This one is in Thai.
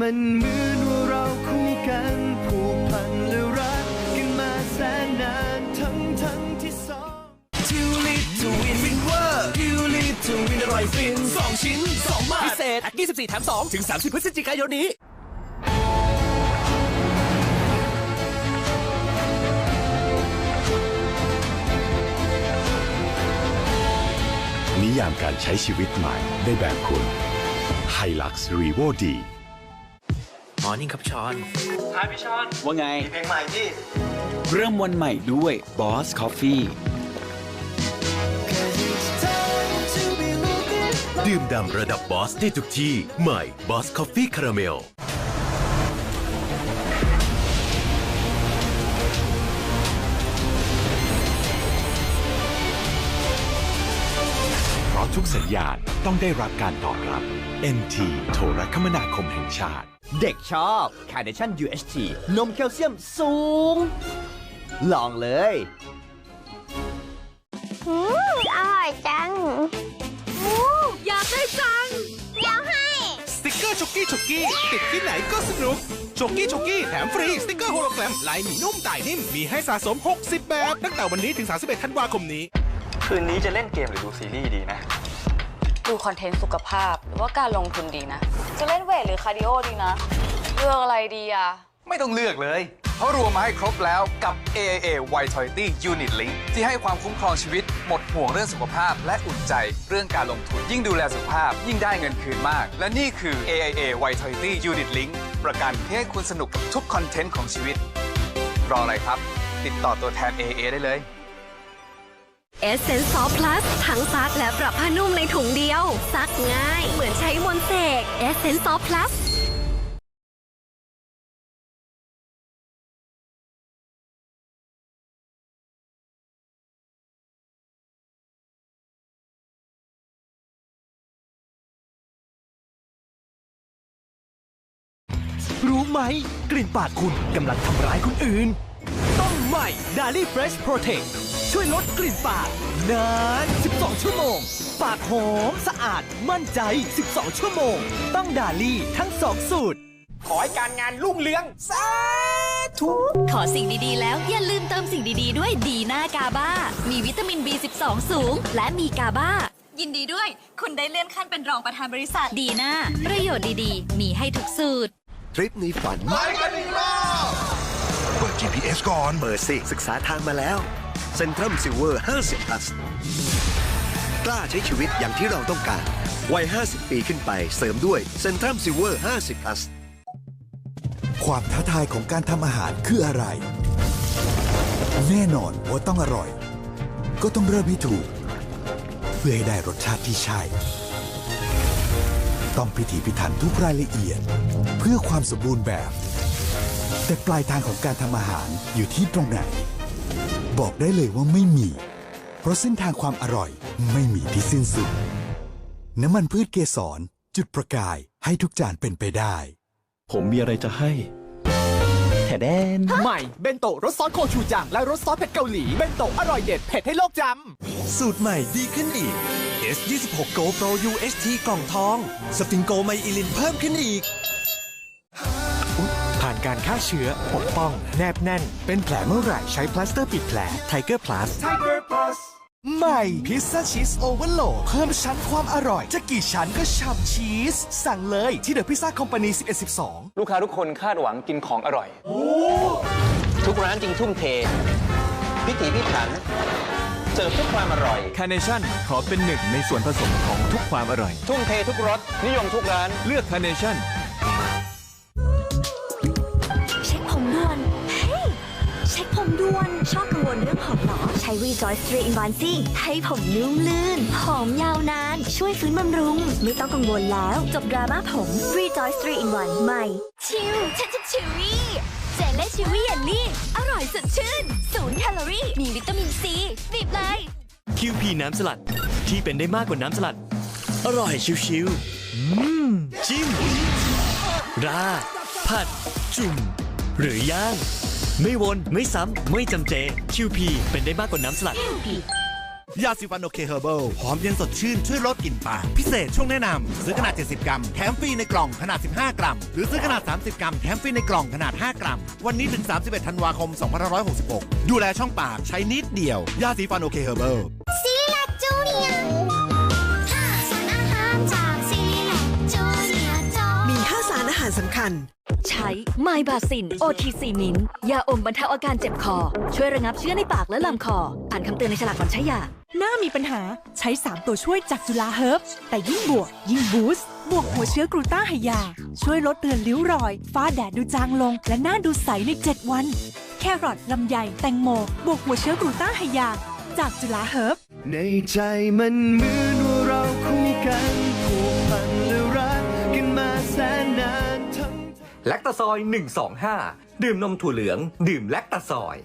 มันเหมือนว่าเราคู่กันผูกพันและรักกันมาแสนนานทั้งทั้งที่สองทิวลิปทวินฟินเวอร์ทิวลิปทวินอร่อยฟินสองชิ้นสองบาทพิเศษ 24แถม2ถึง 30 พฤศจิกายนนี้นิยามการใช้ชีวิตใหม่ได้แบบคุณไฮลักซ์รีโวดี มอร์นิ่งครับชอนว่าไงเพลงใหม่พี่ เริ่มวันใหม่ด้วย Boss Coffee ดื่มด่ำระดับบอสได้ทุกที่ ใหม่บอสคอฟฟี่คาราเมล เพราะทุกสัญญาณต้องได้รับการตอบรับ NT โทรคมนาคมแห่งชาติ เด็กชอบ Carnation UHT นมแคลเซียมสูง ลองเลย อืมอร่อยจังอยากได้จังอยากให้ สติกเกอร์ช็อกกี้ช็อกกี้ติดที่ไหนก็สนุกช็อกกี้ช็อกกี้แถมฟรี สติกเกอร์โฮโลแกรมลายหมีนุ่มต่ายนิ่ม มีให้สะสม 60 แบบ ตั้งแต่วันนี้ถึง 31 ธันวาคมนี้ คืนนี้จะเล่นเกมหรือดูซีรีส์ดีนะ ดูคอนเทนต์สุขภาพ หรือว่าการลงทุนดีนะ จะเล่นเวทหรือคาร์ดิโอดีนะ เลือกอะไรดีอะไม่ต้องเลือกเลย เพราะรวมมาให้ครบแล้วกับ AIA Vitality Unit Link ที่ให้ความคุ้มครองชีวิต หมดห่วงเรื่องสุขภาพ และอุ่นใจเรื่องการลงทุน ยิ่งดูแลสุขภาพ ยิ่งได้เงินคืนมาก และนี่คือ AIA Vitality Unit Link ประกันที่ให้คุณสนุกกับทุกคอนเทนต์ของชีวิต รออะไรครับ ติดต่อตัวแทน AIA ได้เลย เอเซนซอฟพลัสทั้งซักและปรับผ้านุ่มในถุงเดียว ซักง่าย เหมือนใช้มนเสกเอเซนซอฟพลัสรู้ไหม กลิ่นปากคุณกำลังทำร้ายคนอื่น ต้องใหม่ d a l i Fresh Protect ช่วยลดกลิ่นปากนาน 12 ชั่วโมง ปากหอมสะอาดมั่นใจ 12 ชั่วโมง ต้องดาลี่ทั้งสองสูตร ขอให้การงานรุ่งเรืองสาธุขอสิ่งดีๆ แล้วอย่าลืมเติมสิ่งดีๆ ด้วยดีน่ากาบ้า มีวิตามิน B12 สูง และมีกาบ้า ยินดีด้วย คุณได้เลื่อนขั้นเป็นรองประธานบริษัทดีน่าประโยชน์ดีๆ มีให้ทุกสูตร ทริปนี้ฝันไม่กันอีกรอบเปิด GPS ก่อนเปิดสิ ศึกษาทางมาแล้ว เซ็นทรัมซิลเวอร์ 50 plus กล้าใช้ชีวิตอย่างที่เราต้องการวัย 50 ปีขึ้นไปเสริมด้วยเซ็นทรัมซิลเวอร์ 50 plus ความท้าทายของการทำอาหารคืออะไร แน่นอนว่าต้องอร่อย ก็ต้องเริ่มให้ถูก เพื่อให้ได้รสชาติที่ใช่ ต้องพิถีพิถันทุกรายละเอียด เพื่อความสมบูรณ์แบบ แต่ปลายทางของการทำอาหารอยู่ที่ตรงไหน บอกได้เลยว่าไม่มี เพราะเส้นทางความอร่อยไม่มีที่สิ้นสุด น้ำมันพืชเกสร จุดประกายให้ทุกจานเป็นไปได้ ผมมีอะไรจะให้ แถแดน ใหม่เบนโตะรสซอสโคชูจัง และรสซอสเผ็ดเกาหลี เบนโตะอร่อยเด็ดเผ็ดให้โลกจำสูตรใหม่ดีขึ้นอีก S26 Go Pro UHT กล่องทอง สฟิงโกไมอิลินเพิ่มขึ้นอีกผ่าน การฆ่าเชื้อ ปกป้อง แนบแน่น เป็นแผลเมื่อไหร่ใช้พลาสเตอร์ปิดแผล Tiger Plus Tiger Plus ใหม่พิซซ่าชีสโอเวอร์โหลดเพิ่มชั้นความอร่อย จะกี่ชั้นก็ฉ่ำชีส สั่งเลยที่เดอะพิซซ่าคอมพานี1112 ลูกค้าทุกคนคาดหวังกินของอร่อย ทุกร้านจริงทุ่มเท พิถีพิถันเสิร์ฟทุกความอร่อยคาร์เนชั่นขอเป็นหนึ่งในส่วนผสมของทุกความอร่อย ทุ่มเททุกรสนิยมทุกร้านเลือกคาร์เนชั่น ผมด่วนชอบกังวลเรื่องผมเหรอ ใช้ Rejoice 3 in 1สิให้ผมนุ่มลื่น หอมยาวนาน ช่วยฟื้นบำรุง ไม่ต้องกังวลแล้ว จบดราม่าผม Rejoice 3 in 1 ใหม่ ชิวฉันจะชิวี่เจลเล่ชิวี่เยลลี่ อร่อยสดชื่น ศูนย์แคลอรี่ มีวิตามินซีบีบเลย QP น้ำสลัด ที่เป็นได้มากกว่าน้ำสลัด อร่อยชิวๆอืมจิ้มราดผัด จุ่ม หรือย่าง ไม่วน ไม่ซ้ำ ไม่จำเจ QP เป็นได้มากกว่าน้ำสลัด ยาสีฟันโอเคเฮอร์เบิลหอมเย็นสดชื่น ช่วยลดกลิ่นปาก พิเศษช่วงแนะนำ ซื้อขนาด 70 กรัม แถมฟรีในกล่องขนาด 15 กรัม หรือซื้อขนาด 30 กรัม แถมฟรีในกล่องขนาด 5 กรัม วันนี้ถึง 31 ธันวาคม 2566 ดูแลช่องปากใช้นิดเดียว ยาสีฟันโอเคเฮอร์เบิลซีแลกจูเนียห้าสารอาหารจากซีแลกจูเนียจอมี5สารอาหารสำคัญ ใช้ไมบาซิน OTC มินยาอมบรรเทาอาการเจ็บคอ ช่วยระงับเชื้อในปากและลำคอ อ่านคำเตือนในฉลากก่อนใช้ยา หน้ามีปัญหาใช้ 3 ตัวช่วยจากจุฬาเฮิร์บแต่ยิ่งบวก ยิ่งบูสต์บวกหัวเชื้อกรูต้าไฮยา ช่วยลดเรือนริ้วรอย ฟ้าแดดดูจางลง และหน้าดูใสใน 7 วัน แครอทลำไยแตงโม บวกหัวเชื้อกรูต้าไฮยา จากจุฬาเฮิร์บในใจมันเหมือ แลคตาซอย 125 ดื่มนมถั่วเหลือง ดื่มแลคตาซอย